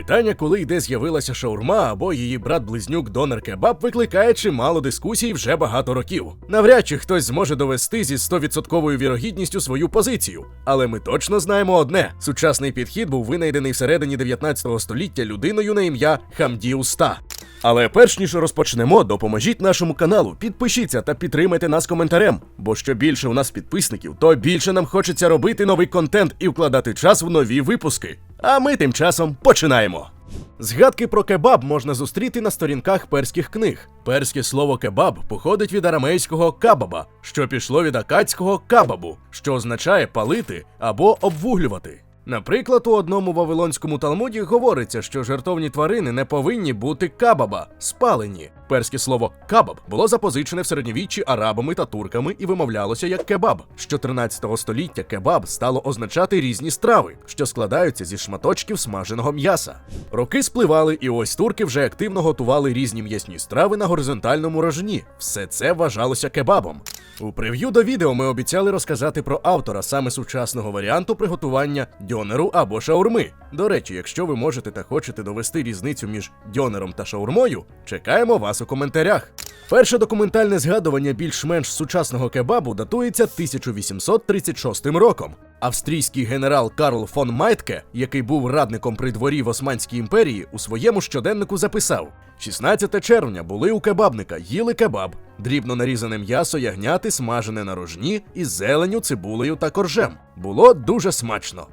Питання, коли і де з'явилася шаурма або її брат-близнюк Донер Кебаб, викликає чимало дискусій вже багато років. Навряд чи хтось зможе довести зі 100% вірогідністю свою позицію. Але ми точно знаємо одне: сучасний підхід був винайдений всередині 19 століття людиною на ім'я Хамді Уста. Але перш ніж розпочнемо, допоможіть нашому каналу, підпишіться та підтримайте нас коментарем. Бо що більше у нас підписників, то більше нам хочеться робити новий контент і вкладати час в нові випуски. А ми тим часом починаємо. Згадки про кебаб можна зустріти на сторінках перських книг. Перське слово кебаб походить від арамейського кабаба, що пішло від акадського кабабу, що означає палити або обвуглювати. Наприклад, у одному вавилонському талмуді говориться, що жертовні тварини не повинні бути кабаба, спалені. Перське слово кабаб було запозичене в середньовіччі арабами та турками і вимовлялося як кебаб. З 14 століття кебаб стало означати різні страви, що складаються зі шматочків смаженого м'яса. Роки спливали, і ось турки вже активно готували різні м'ясні страви на горизонтальному рожні. Все це вважалося кебабом. У прев'ю до відео ми обіцяли розказати про автора саме сучасного варіанту приготування дьонеру або шаурми. До речі, якщо ви можете та хочете довести різницю між дьонером та шаурмою, чекаємо вас у коментарях. Перше документальне згадування більш-менш сучасного кебабу датується 1836 роком. Австрійський генерал Карл фон Майтке, який був радником при дворі в Османській імперії, у своєму щоденнику записав: 16 червня були у кебабника, їли кебаб, дрібно нарізане м'ясо ягняти, смажене на рожні із зеленю, цибулею та коржем. Було дуже смачно.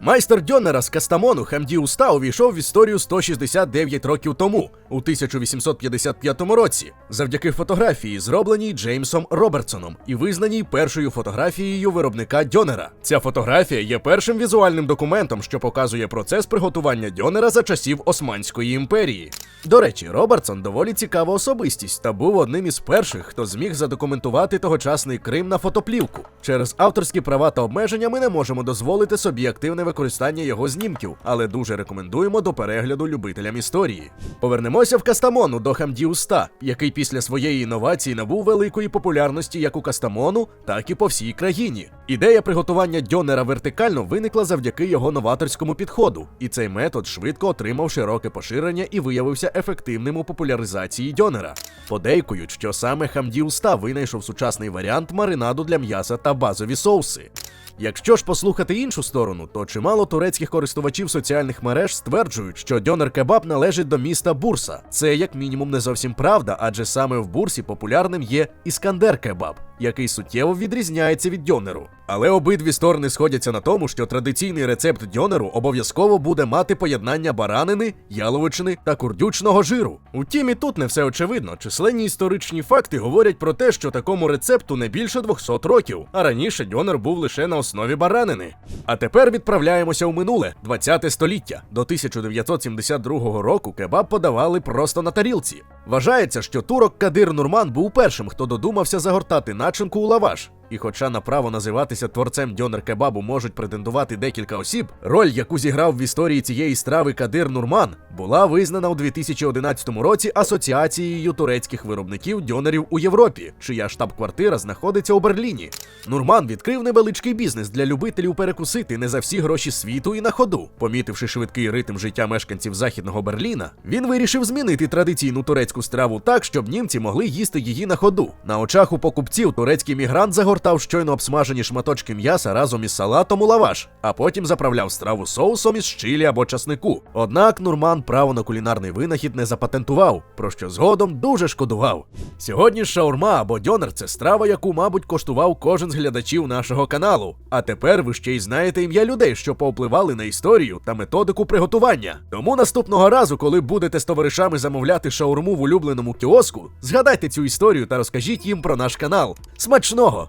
Майстер Дьонера з Кастамону Хамді Уста увійшов в історію 169 років тому, у 1855 році, завдяки фотографії, зробленій Джеймсом Робертсоном і визнаній першою фотографією виробника Дьонера. Ця фотографія є першим візуальним документом, що показує процес приготування Дьонера за часів Османської імперії. До речі, Робертсон доволі цікава особистість та був одним із перших, хто зміг задокументувати тогочасний Крим на фотоплівку. Через авторські права та обмеження ми не можемо дозволити собі активне використання його знімків, але дуже рекомендуємо до перегляду любителям історії. Повернемося в Кастамону до Хамді Уста, який після своєї інновації набув великої популярності як у Кастамону, так і по всій країні. Ідея приготування дьонера вертикально виникла завдяки його новаторському підходу, і цей метод швидко отримав широке поширення і виявився ефективним у популяризації дьонера. Подейкують, що саме Хамді Уста винайшов сучасний варіант маринаду для м'яса та базові соуси. Якщо ж послухати іншу сторону, то чимало турецьких користувачів соціальних мереж стверджують, що дьонер кебаб належить до міста Бурса. Це як мінімум не зовсім правда, адже саме в Бурсі популярним є іскандер кебаб, який суттєво відрізняється від дьонеру. Але обидві сторони сходяться на тому, що традиційний рецепт дьонеру обов'язково буде мати поєднання баранини, яловичини та курдючного жиру. Утім, і тут не все очевидно. Численні історичні факти говорять про те, що такому рецепту не більше 200 років, а раніше дьонер був лише на основі баранини. А тепер відправляємося у минуле 20 століття. До 1972 року кебаб подавали просто на тарілці. Вважається, що турок Кадир Нурман був першим, хто додумався загортати начинку у лаваш. І хоча на право називатися творцем дьонер кебабу можуть претендувати декілька осіб, роль, яку зіграв в історії цієї страви Кадир Нурман, була визнана у 2011 році Асоціацією турецьких виробників дьонерів у Європі, чия штаб-квартира знаходиться у Берліні. Нурман відкрив невеличкий бізнес для любителів перекусити не за всі гроші світу і на ходу. Помітивши швидкий ритм життя мешканців західного Берліна, він вирішив змінити традиційну турецьку страву так, щоб німці могли їсти її на ходу. На очах у покупців турецький мігрант загортав щойно обсмажені шматочки м'яса разом із салатом у лаваш, а потім заправляв страву соусом із чилі або часнику. Однак Нурман право на кулінарний винахід не запатентував, про що згодом дуже шкодував. Сьогодні шаурма або дьонер це страва, яку, мабуть, коштував кожен з глядачів нашого каналу. А тепер ви ще й знаєте ім'я людей, що повпливали на історію та методику приготування. Тому наступного разу, коли будете з товаришами замовляти шаурму в улюбленому кіоску, згадайте цю історію та розкажіть їм про наш канал. Смачного